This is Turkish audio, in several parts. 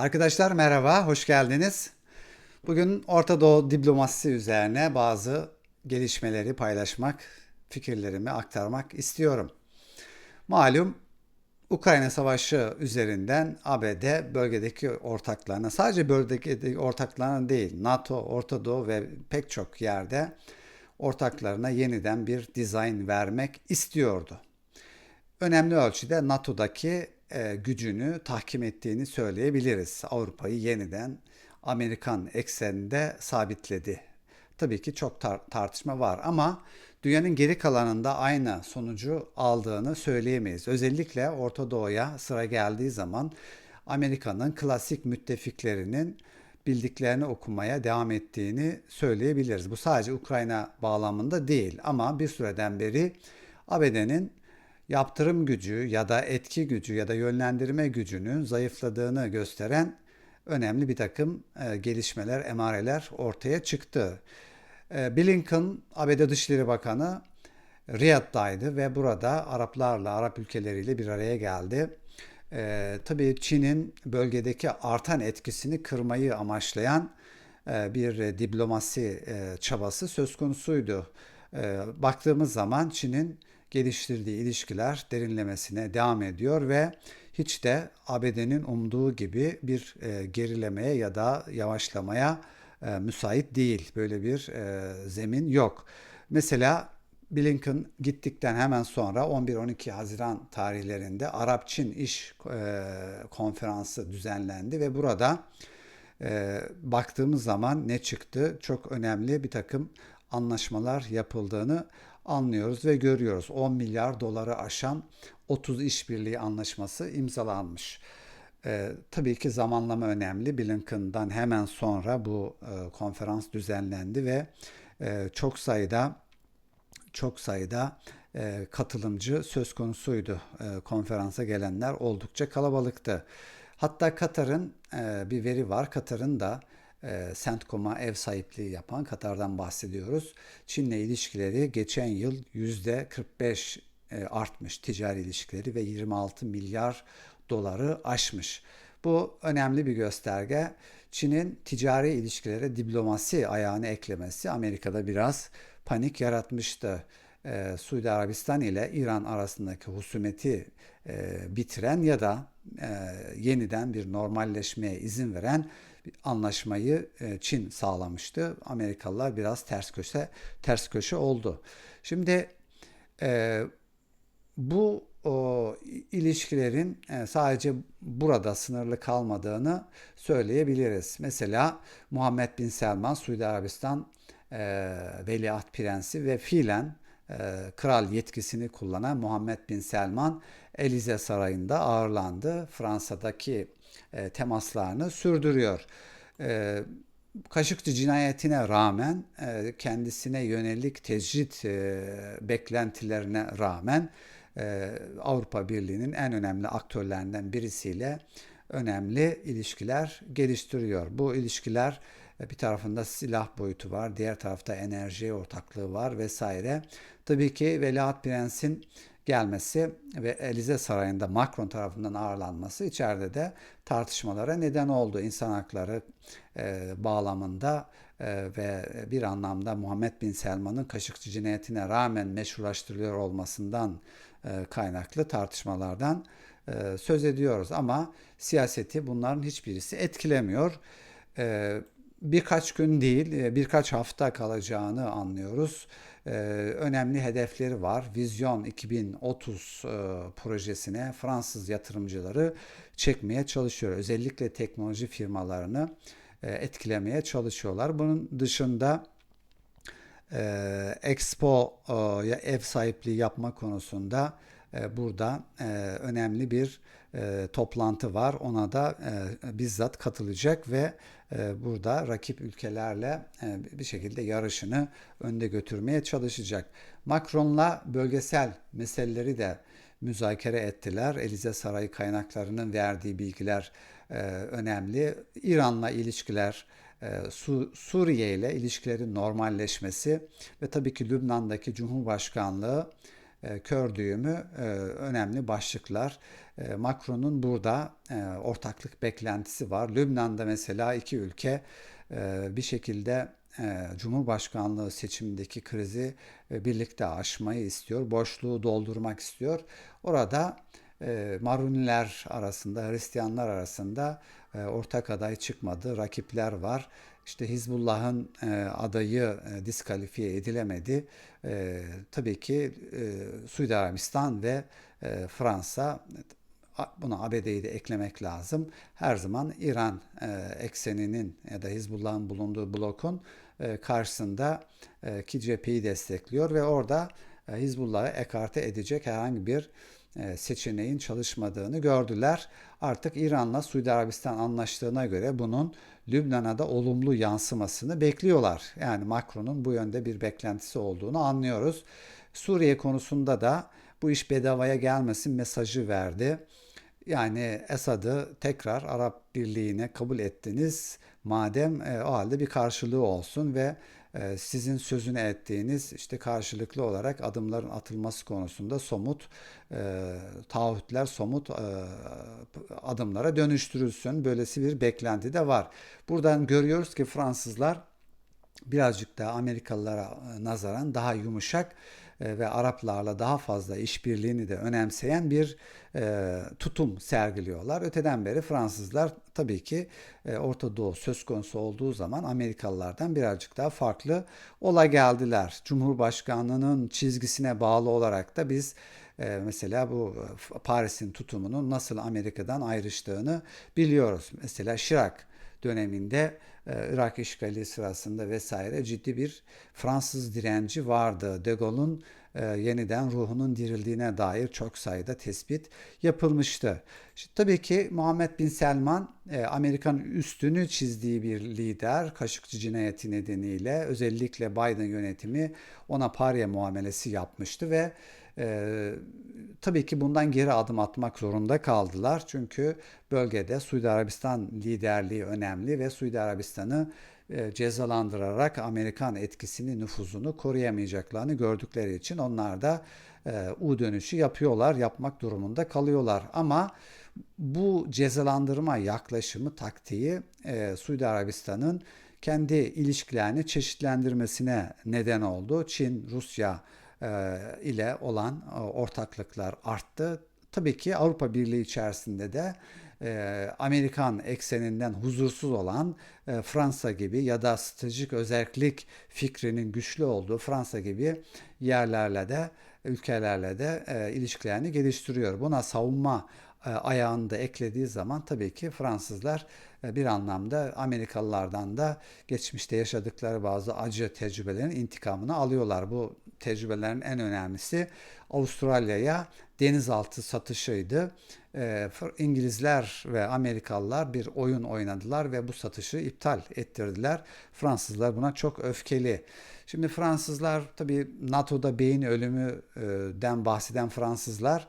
Arkadaşlar merhaba, hoş geldiniz. Bugün Orta Doğu diplomasisi üzerine bazı gelişmeleri paylaşmak, fikirlerimi aktarmak istiyorum. Malum Ukrayna Savaşı üzerinden ABD bölgedeki ortaklarına, sadece bölgedeki ortaklarına değil, NATO, Orta Doğu ve pek çok yerde ortaklarına yeniden bir dizayn vermek istiyordu. Önemli ölçüde NATO'daki e, gücünü tahkim ettiğini söyleyebiliriz. Avrupa'yı yeniden Amerikan ekseninde sabitledi. Tabii ki çok tar- tartışma var ama dünyanın geri kalanında aynı sonucu aldığını söyleyemeyiz. Özellikle Orta Doğu'ya sıra geldiği zaman Amerika'nın klasik müttefiklerinin bildiklerini okumaya devam ettiğini söyleyebiliriz. Bu sadece Ukrayna bağlamında değil ama bir süreden beri ABD'nin yaptırım gücü ya da etki gücü ya da yönlendirme gücünün zayıfladığını gösteren önemli bir takım e, gelişmeler, emareler ortaya çıktı. E, Blinken, ABD Dışişleri Bakanı Riyad'daydı ve burada Araplarla, Arap ülkeleriyle bir araya geldi. E, tabii Çin'in bölgedeki artan etkisini kırmayı amaçlayan e, bir diplomasi e, çabası söz konusuydu. E, baktığımız zaman Çin'in geliştirdiği ilişkiler derinlemesine devam ediyor ve hiç de ABD'nin umduğu gibi bir e, gerilemeye ya da yavaşlamaya e, müsait değil. Böyle bir e, zemin yok. Mesela Blinken gittikten hemen sonra 11-12 Haziran tarihlerinde Arap-Çin İş e, Konferansı düzenlendi ve burada e, baktığımız zaman ne çıktı? Çok önemli bir takım anlaşmalar yapıldığını anlıyoruz ve görüyoruz. 10 milyar doları aşan 30 işbirliği anlaşması imzalanmış. Ee, tabii ki zamanlama önemli. Blinken'dan hemen sonra bu e, konferans düzenlendi ve e, çok sayıda çok sayıda e, katılımcı söz konusuydu. E, konferansa gelenler oldukça kalabalıktı. Hatta Katar'ın e, bir veri var. Katar'ın da e, Centcom'a ev sahipliği yapan Katar'dan bahsediyoruz. Çin'le ilişkileri geçen yıl %45 e, artmış ticari ilişkileri ve 26 milyar doları aşmış. Bu önemli bir gösterge. Çin'in ticari ilişkilere diplomasi ayağını eklemesi Amerika'da biraz panik yaratmıştı. Ee, Suudi Arabistan ile İran arasındaki husumeti e, bitiren ya da e, yeniden bir normalleşmeye izin veren anlaşmayı e, Çin sağlamıştı. Amerikalılar biraz ters köşe ters köşe oldu. Şimdi e, bu o, ilişkilerin e, sadece burada sınırlı kalmadığını söyleyebiliriz. Mesela Muhammed Bin Selman Suudi Arabistan e, Veliaht Prensi ve fiilen kral yetkisini kullanan Muhammed Bin Selman Elize Sarayı'nda ağırlandı. Fransa'daki e, temaslarını sürdürüyor. E, Kaşıkçı cinayetine rağmen e, kendisine yönelik tecrit e, beklentilerine rağmen Avrupa Birliği'nin en önemli aktörlerinden birisiyle önemli ilişkiler geliştiriyor. Bu ilişkiler bir tarafında silah boyutu var, diğer tarafta enerji ortaklığı var vesaire. Tabii ki Veliaht Prens'in gelmesi ve Elize Sarayı'nda Macron tarafından ağırlanması içeride de tartışmalara neden oldu. İnsan hakları e, bağlamında e, ve bir anlamda Muhammed Bin Selman'ın Kaşıkçı cinayetine rağmen meşrulaştırılıyor olmasından e, kaynaklı tartışmalardan e, söz ediyoruz. Ama siyaseti bunların hiçbirisi etkilemiyor. E, birkaç gün değil, e, birkaç hafta kalacağını anlıyoruz. Ee, önemli hedefleri var. Vizyon 2030 e, projesine Fransız yatırımcıları çekmeye çalışıyor. Özellikle teknoloji firmalarını e, etkilemeye çalışıyorlar. Bunun dışında e, Expo ya ev sahipliği yapma konusunda burada önemli bir toplantı var. Ona da bizzat katılacak ve e, burada rakip ülkelerle e, bir şekilde yarışını önde götürmeye çalışacak. Macron'la bölgesel meseleleri de müzakere ettiler. Elize Sarayı kaynaklarının verdiği bilgiler e, önemli. İran'la ilişkiler, Su, Suriye ile ilişkilerin normalleşmesi ve tabii ki Lübnan'daki Cumhurbaşkanlığı kör düğümü önemli başlıklar. E, Macron'un burada e, ortaklık beklentisi var. Lübnan'da mesela iki ülke e, bir şekilde e, Cumhurbaşkanlığı seçimindeki krizi e, birlikte aşmayı istiyor. Boşluğu doldurmak istiyor. Orada e, Maruniler arasında, Hristiyanlar arasında e, ortak aday çıkmadı. Rakipler var. İşte Hizbullah'ın e, adayı e, diskalifiye edilemedi. E, tabii ki e, Suudi Arabistan ve e, Fransa buna ABD'yi de eklemek lazım. Her zaman İran e, ekseninin ya da Hizbullah'ın bulunduğu blokun e, karşısında e, ki cepheyi destekliyor ve orada e, Hizbullah'ı ekarte edecek herhangi bir e, seçeneğin çalışmadığını gördüler. Artık İran'la Suudi Arabistan anlaştığına göre bunun Lübnan'a da olumlu yansımasını bekliyorlar. Yani Macron'un bu yönde bir beklentisi olduğunu anlıyoruz. Suriye konusunda da bu iş bedavaya gelmesin mesajı verdi. Yani Esad'ı tekrar Arap Birliği'ne kabul ettiniz. Madem e, o halde bir karşılığı olsun ve sizin sözünü ettiğiniz işte karşılıklı olarak adımların atılması konusunda somut e, taahhütler, somut e, adımlara dönüştürülsün. Böylesi bir beklenti de var. Buradan görüyoruz ki Fransızlar birazcık daha Amerikalılara nazaran daha yumuşak e, ve Araplarla daha fazla işbirliğini de önemseyen bir e, tutum sergiliyorlar. Öteden beri Fransızlar tabii ki e, Orta Doğu söz konusu olduğu zaman Amerikalılardan birazcık daha farklı ola geldiler. Cumhurbaşkanlığının çizgisine bağlı olarak da biz e, mesela bu e, Paris'in tutumunun nasıl Amerika'dan ayrıştığını biliyoruz. Mesela Chirac döneminde e, Irak işgali sırasında vesaire ciddi bir Fransız direnci vardı. De Gaulle'un e, yeniden ruhunun dirildiğine dair çok sayıda tespit yapılmıştı. Şimdi, tabii ki Muhammed Bin Selman e, Amerikan üstünü çizdiği bir lider. Kaşıkçı cinayeti nedeniyle özellikle Biden yönetimi ona pariye muamelesi yapmıştı ve e, tabii ki bundan geri adım atmak zorunda kaldılar. Çünkü bölgede Suudi Arabistan liderliği önemli ve Suudi Arabistan'ı e, cezalandırarak Amerikan etkisini, nüfuzunu koruyamayacaklarını gördükleri için onlar da e, U dönüşü yapıyorlar, yapmak durumunda kalıyorlar. Ama bu cezalandırma yaklaşımı, taktiği e, Suudi Arabistan'ın kendi ilişkilerini çeşitlendirmesine neden oldu. Çin, Rusya ile olan ortaklıklar arttı. Tabii ki Avrupa Birliği içerisinde de e, Amerikan ekseninden huzursuz olan e, Fransa gibi ya da stratejik özellik fikrinin güçlü olduğu Fransa gibi yerlerle de ülkelerle de e, ilişkilerini geliştiriyor. Buna savunma e, ayağını da eklediği zaman tabii ki Fransızlar e, bir anlamda Amerikalılardan da geçmişte yaşadıkları bazı acı tecrübelerin intikamını alıyorlar. Bu tecrübelerin en önemlisi Avustralya'ya denizaltı satışıydı. E, İngilizler ve Amerikalılar bir oyun oynadılar ve bu satışı iptal ettirdiler. Fransızlar buna çok öfkeli. Şimdi Fransızlar tabii NATO'da beyin ölümüden bahseden Fransızlar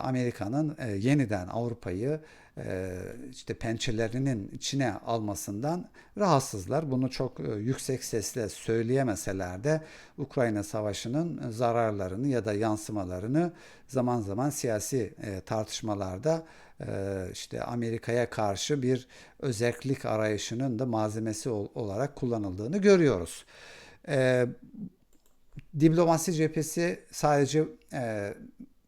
Amerika'nın yeniden Avrupa'yı e, işte pençelerinin içine almasından rahatsızlar. Bunu çok e, yüksek sesle söyleyemeseler de Ukrayna Savaşı'nın zararlarını ya da yansımalarını zaman zaman siyasi e, tartışmalarda işte Amerika'ya karşı bir özellik arayışının da malzemesi olarak kullanıldığını görüyoruz. Diplomasi cephesi sadece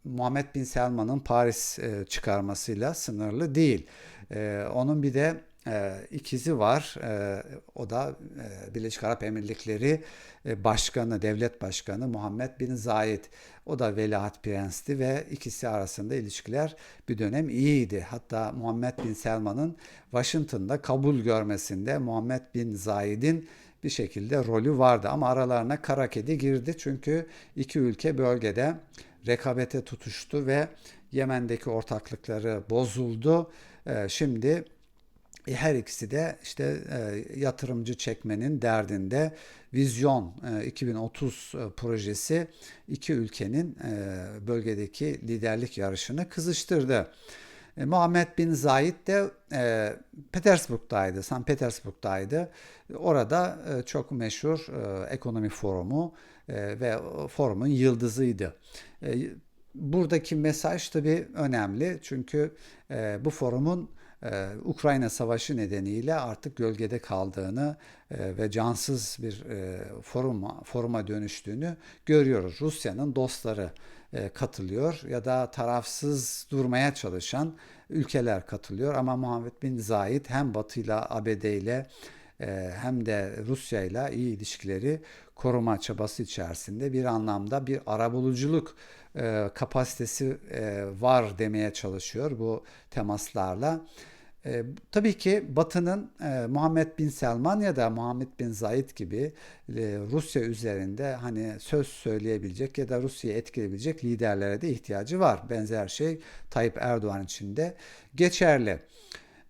Muhammed Bin Selman'ın Paris e, çıkarmasıyla sınırlı değil. E, onun bir de e, ikizi var. E, o da e, Birleşik Arap Emirlikleri e, Başkanı, Devlet Başkanı Muhammed Bin Zayed. O da veliaht prensti ve ikisi arasında ilişkiler bir dönem iyiydi. Hatta Muhammed Bin Selman'ın Washington'da kabul görmesinde Muhammed Bin Zayed'in bir şekilde rolü vardı ama aralarına kara kedi girdi çünkü iki ülke bölgede rekabete tutuştu ve Yemen'deki ortaklıkları bozuldu. Ee, şimdi e, her ikisi de işte e, yatırımcı çekmenin derdinde Vizyon 2030 e, projesi iki ülkenin bölgedeki liderlik yarışını kızıştırdı. Muhammed Bin Zayed de e, Petersburg'daydı, San Petersburg'daydı. Orada e, çok meşhur e, ekonomi forumu e, ve forumun yıldızıydı. E, buradaki mesaj tabii önemli çünkü e, bu forumun e, Ukrayna Savaşı nedeniyle artık gölgede kaldığını e, ve cansız bir e, foruma, foruma dönüştüğünü görüyoruz. Rusya'nın dostları e, katılıyor ya da tarafsız durmaya çalışan ülkeler katılıyor ama Muhammed Bin Zayed hem Batı ile ABD ile e, hem de Rusya ile iyi ilişkileri koruma çabası içerisinde bir anlamda bir arabuluculuk e, kapasitesi e, var demeye çalışıyor bu temaslarla. E, tabii ki Batı'nın e, Muhammed Bin Selman ya da Muhammed Bin Zayed gibi e, Rusya üzerinde hani söz söyleyebilecek ya da Rusya'yı etkileyebilecek liderlere de ihtiyacı var. Benzer şey Tayyip Erdoğan için de geçerli.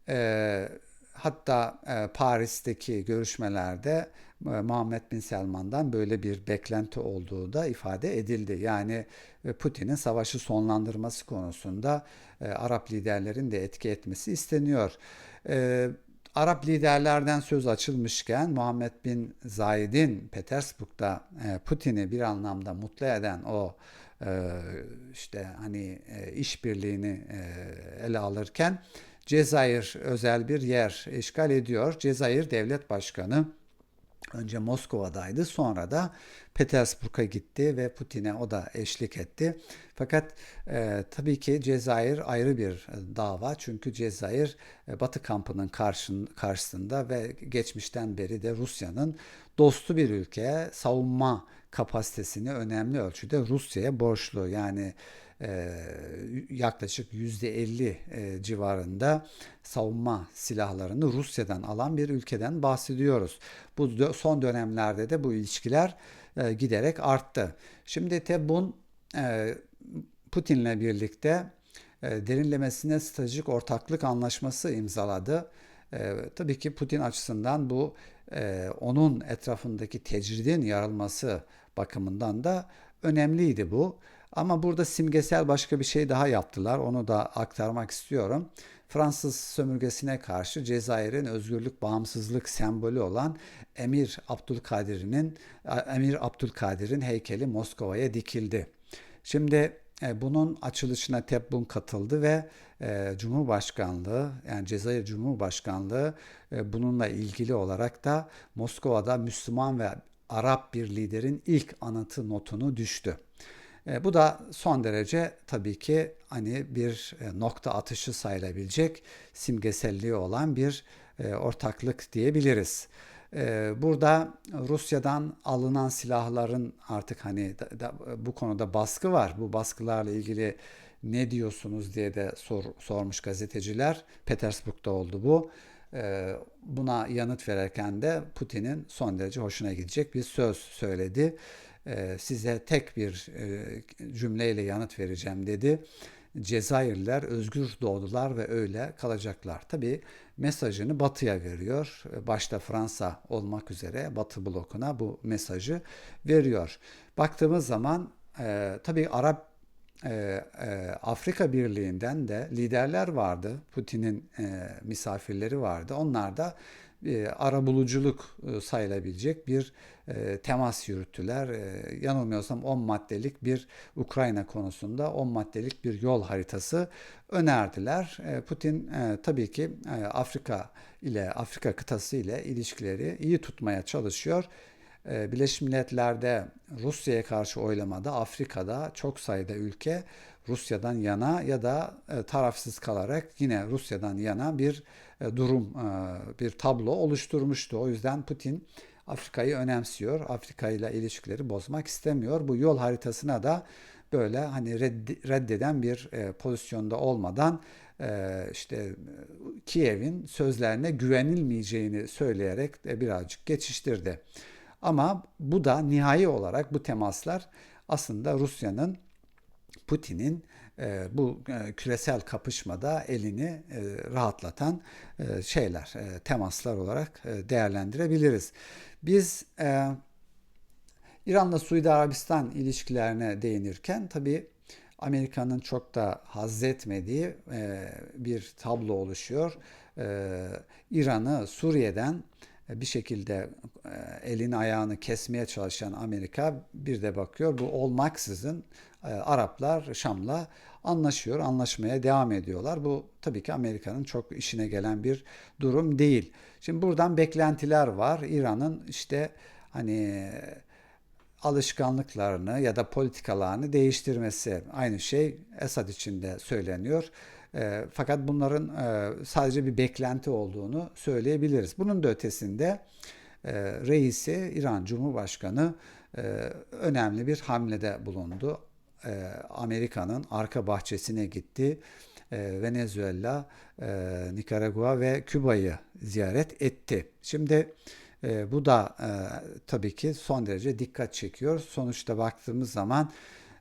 E, hatta e, Paris'teki görüşmelerde Muhammed Bin Selman'dan böyle bir beklenti olduğu da ifade edildi. Yani e, Putin'in savaşı sonlandırması konusunda e, Arap liderlerin de etki etmesi isteniyor. Arap liderlerden söz açılmışken Muhammed Bin Zayed'in Petersburg'da Putin'i bir anlamda mutlu eden o işte hani işbirliğini ele alırken Cezayir özel bir yer işgal ediyor. Cezayir devlet başkanı Önce Moskova'daydı sonra da Petersburg'a gitti ve Putin'e o da eşlik etti. Fakat e, tabii ki Cezayir ayrı bir dava çünkü Cezayir e, Batı kampının karşın, karşısında ve geçmişten beri de Rusya'nın dostu bir ülke savunma kapasitesini önemli ölçüde Rusya'ya borçlu. Yani e, yaklaşık %50 e, civarında savunma silahlarını Rusya'dan alan bir ülkeden bahsediyoruz. Bu son dönemlerde de bu ilişkiler e, giderek arttı. Şimdi Tebun Putin'le birlikte derinlemesine stratejik ortaklık anlaşması imzaladı. tabii ki Putin açısından bu onun etrafındaki tecridin yarılması bakımından da önemliydi bu. Ama burada simgesel başka bir şey daha yaptılar. Onu da aktarmak istiyorum. Fransız sömürgesine karşı Cezayir'in özgürlük, bağımsızlık sembolü olan Emir Abdülkadir'in Emir Abdülkadir'in heykeli Moskova'ya dikildi. Şimdi e, bunun açılışına Tebun katıldı ve e, Cumhurbaşkanlığı yani Cezayir Cumhurbaşkanlığı e, bununla ilgili olarak da Moskova'da Müslüman ve Arap bir liderin ilk anıtı notunu düştü. E, bu da son derece tabii ki hani bir e, nokta atışı sayılabilecek simgeselliği olan bir e, ortaklık diyebiliriz. Burada Rusya'dan alınan silahların artık hani bu konuda baskı var. Bu baskılarla ilgili ne diyorsunuz diye de sor, sormuş gazeteciler. Petersburg'da oldu bu. Buna yanıt verirken de Putin'in son derece hoşuna gidecek bir söz söyledi. Ee, size tek bir e, cümleyle yanıt vereceğim dedi. Cezayirliler özgür doğdular ve öyle kalacaklar. Tabi mesajını Batı'ya veriyor. Başta Fransa olmak üzere Batı blokuna bu mesajı veriyor. Baktığımız zaman e, tabi Arap e, e, Afrika Birliği'nden de liderler vardı. Putin'in e, misafirleri vardı. Onlar da e, arabuluculuk e, sayılabilecek bir e, temas yürüttüler. E, yanılmıyorsam 10 maddelik bir Ukrayna konusunda 10 maddelik bir yol haritası önerdiler. E, Putin tabii ki Afrika ile Afrika kıtası ile ilişkileri iyi tutmaya çalışıyor. E, Birleşmiş Milletler'de Rusya'ya karşı oylamada Afrika'da çok sayıda ülke Rusya'dan yana ya da e, tarafsız kalarak yine Rusya'dan yana bir e, durum, e, bir tablo oluşturmuştu. O yüzden Putin Afrika'yı önemsiyor. Afrika ile ilişkileri bozmak istemiyor. Bu yol haritasına da böyle hani reddeden bir pozisyonda olmadan işte Kiev'in sözlerine güvenilmeyeceğini söyleyerek birazcık geçiştirdi. Ama bu da nihai olarak bu temaslar aslında Rusya'nın Putin'in e, bu e, küresel kapışmada elini e, rahatlatan e, şeyler, e, temaslar olarak e, değerlendirebiliriz. Biz e, İran'la Suudi Arabistan ilişkilerine değinirken tabii Amerika'nın çok da haz etmediği e, bir tablo oluşuyor. E, İran'ı Suriye'den bir şekilde e, elini ayağını kesmeye çalışan Amerika bir de bakıyor bu olmaksızın e, Araplar Şam'la anlaşıyor, anlaşmaya devam ediyorlar. Bu tabii ki Amerika'nın çok işine gelen bir durum değil. Şimdi buradan beklentiler var. İran'ın işte hani alışkanlıklarını ya da politikalarını değiştirmesi. Aynı şey Esad için de söyleniyor. E, fakat bunların e, sadece bir beklenti olduğunu söyleyebiliriz. Bunun da ötesinde e, reisi İran Cumhurbaşkanı e, önemli bir hamlede bulundu. E, Amerika'nın arka bahçesine gitti. E, Venezuela, e, Nikaragua ve Küba'yı ziyaret etti. Şimdi e, bu da e, tabii ki son derece dikkat çekiyor. Sonuçta baktığımız zaman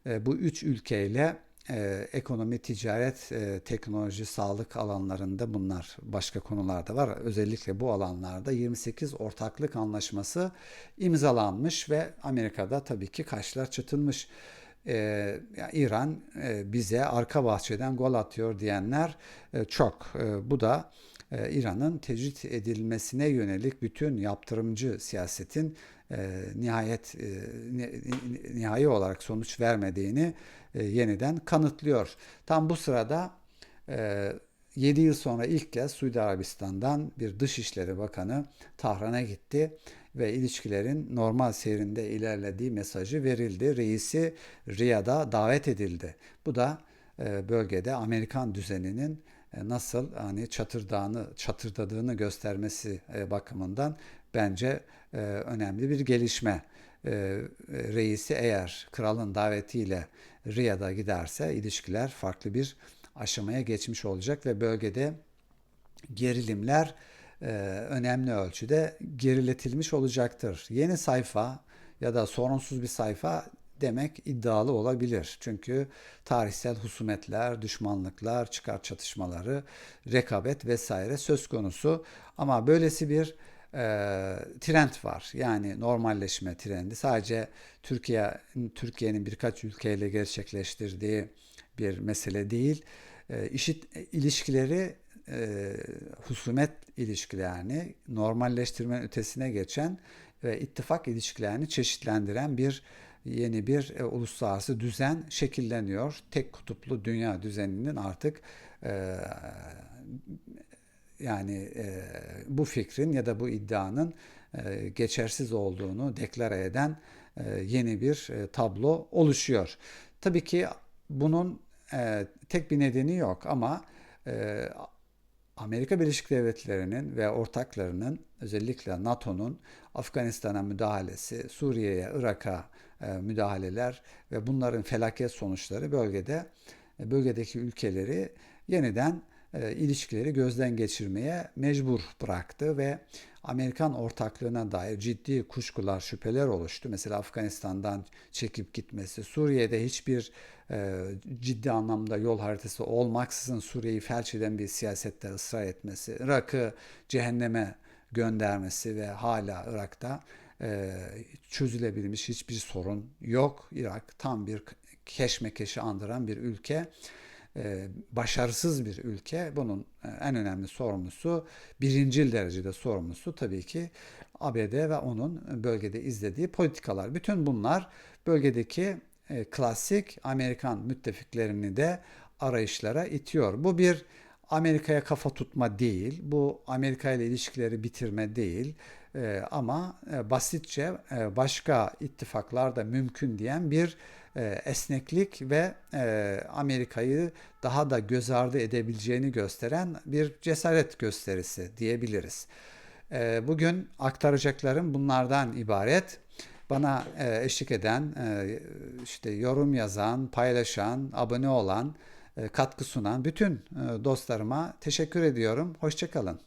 e, bu üç ülkeyle e, ekonomi, ticaret, e, teknoloji, sağlık alanlarında bunlar başka konularda var. Özellikle bu alanlarda 28 ortaklık anlaşması imzalanmış ve Amerika'da tabii ki kaşlar çatılmış. E, yani İran e, bize arka bahçeden gol atıyor diyenler e, çok. E, bu da e, İran'ın tecrit edilmesine yönelik bütün yaptırımcı siyasetin e, nihayet e, nihai olarak sonuç vermediğini e, yeniden kanıtlıyor. Tam bu sırada e, 7 yıl sonra ilk kez Suudi Arabistan'dan bir Dışişleri Bakanı Tahran'a gitti ve ilişkilerin normal seyrinde ilerlediği mesajı verildi. Reisi Riyad'a davet edildi. Bu da e, bölgede Amerikan düzeninin e, nasıl hani çatırdağını çatırdadığını göstermesi bakımından bence önemli bir gelişme. Reisi eğer kralın davetiyle Riyad'a giderse ilişkiler farklı bir aşamaya geçmiş olacak ve bölgede gerilimler önemli ölçüde geriletilmiş olacaktır. Yeni sayfa ya da sorunsuz bir sayfa demek iddialı olabilir. Çünkü tarihsel husumetler, düşmanlıklar, çıkar çatışmaları, rekabet vesaire söz konusu. Ama böylesi bir e, trend var. Yani normalleşme trendi. Sadece Türkiye Türkiye'nin birkaç ülkeyle gerçekleştirdiği bir mesele değil. E, işit ilişkileri e, husumet ilişkilerini normalleştirmenin ötesine geçen ve ittifak ilişkilerini çeşitlendiren bir yeni bir e, uluslararası düzen şekilleniyor. Tek kutuplu dünya düzeninin artık e, yani e, bu fikrin ya da bu iddianın e, geçersiz olduğunu deklare eden e, yeni bir e, tablo oluşuyor. Tabii ki bunun e, tek bir nedeni yok ama e, Amerika Birleşik Devletleri'nin ve ortaklarının özellikle NATO'nun Afganistan'a müdahalesi, Suriye'ye, Irak'a e, müdahaleler ve bunların felaket sonuçları bölgede e, bölgedeki ülkeleri yeniden ilişkileri gözden geçirmeye mecbur bıraktı ve Amerikan ortaklığına dair ciddi kuşkular, şüpheler oluştu. Mesela Afganistan'dan çekip gitmesi, Suriye'de hiçbir e, ciddi anlamda yol haritası olmaksızın Suriye'yi felç eden bir siyasette ısrar etmesi, Irak'ı cehenneme göndermesi ve hala Irak'ta e, çözülebilmiş hiçbir sorun yok. Irak tam bir keşmekeşi andıran bir ülke. E, başarısız bir ülke. Bunun e, en önemli sorumlusu, birincil derecede sorumlusu tabii ki ABD ve onun bölgede izlediği politikalar. Bütün bunlar bölgedeki e, klasik Amerikan müttefiklerini de arayışlara itiyor. Bu bir Amerika'ya kafa tutma değil, bu Amerika ile ilişkileri bitirme değil ama basitçe başka ittifaklar da mümkün diyen bir esneklik ve e, Amerika'yı daha da göz ardı edebileceğini gösteren bir cesaret gösterisi diyebiliriz. E, bugün aktaracaklarım bunlardan ibaret. Bana e, eşlik eden, e, işte yorum yazan, paylaşan, abone olan, e, katkı sunan bütün e, dostlarıma teşekkür ediyorum. Hoşçakalın.